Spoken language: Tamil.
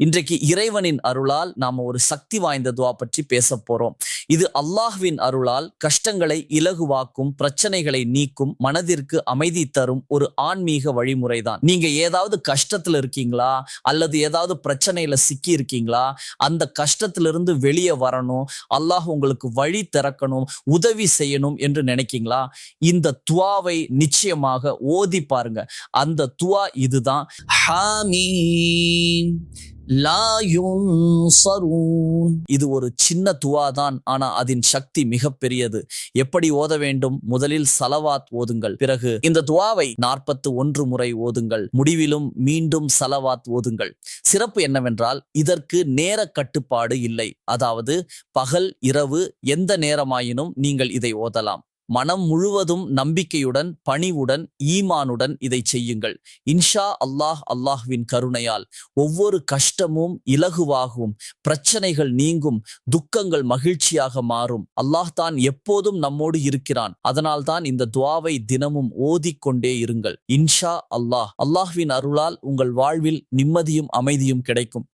இன்றைக்கு இறைவனின் அருளால் நாம ஒரு சக்தி வாய்ந்த துவா பற்றி பேச போறோம். இது அல்லாஹ்வின் அருளால் கஷ்டங்களை இலகுவாக்கும் பிரச்சனைகளை நீக்கும் மனதிற்கு அமைதி தரும் ஒரு ஆன்மீக வழிமுறைதான். நீங்க ஏதாவது கஷ்டத்துல இருக்கீங்களா? அல்லது ஏதாவது பிரச்சனையில சிக்கி இருக்கீங்களா அந்த கஷ்டத்திலிருந்து வெளியே வரணும். அல்லாஹ் உங்களுக்கு வழி திறக்கணும் உதவி செய்யணும் என்று நினைக்கீங்களா? இந்த துவாவை நிச்சயமாக ஓதி பாருங்க. அந்த துவா இதுதான். ஹாமீம். இது ஒரு சின்ன துவா தான் ஆனா அதன் சக்தி மிகப்பெரியது எப்படி ஓத வேண்டும்? முதலில் சலவாத் ஓதுங்கள். பிறகு இந்த துவாவை நாற்பத்து ஒன்று முறை ஓதுங்கள். முடிவிலும் மீண்டும் சலவாத் ஓதுங்கள். சிறப்பு என்னவென்றால் இதற்கு நேர கட்டுப்பாடு இல்லை. அதாவது பகல் இரவு எந்த நேரமாயினும் நீங்கள் இதை ஓதலாம். மனம் முழுவதும் நம்பிக்கையுடன் பணிவுடன் ஈமானுடன் இதை செய்யுங்கள். இன்ஷா அல்லாஹ் அல்லாஹ்வின் கருணையால் ஒவ்வொரு கஷ்டமும் இலகுவாகும். பிரச்சனைகள் நீங்கும். துக்கங்கள் மகிழ்ச்சியாக மாறும். அல்லாஹ் தான் எப்போதும் நம்மோடு இருக்கிறான். அதனால் தான் இந்த துவாவை தினமும் ஓதிக்கொண்டே இருங்கள். இன்ஷா அல்லாஹ் அல்லாஹ்வின் அருளால் உங்கள் வாழ்வில் நிம்மதியும் அமைதியும் கிடைக்கும்.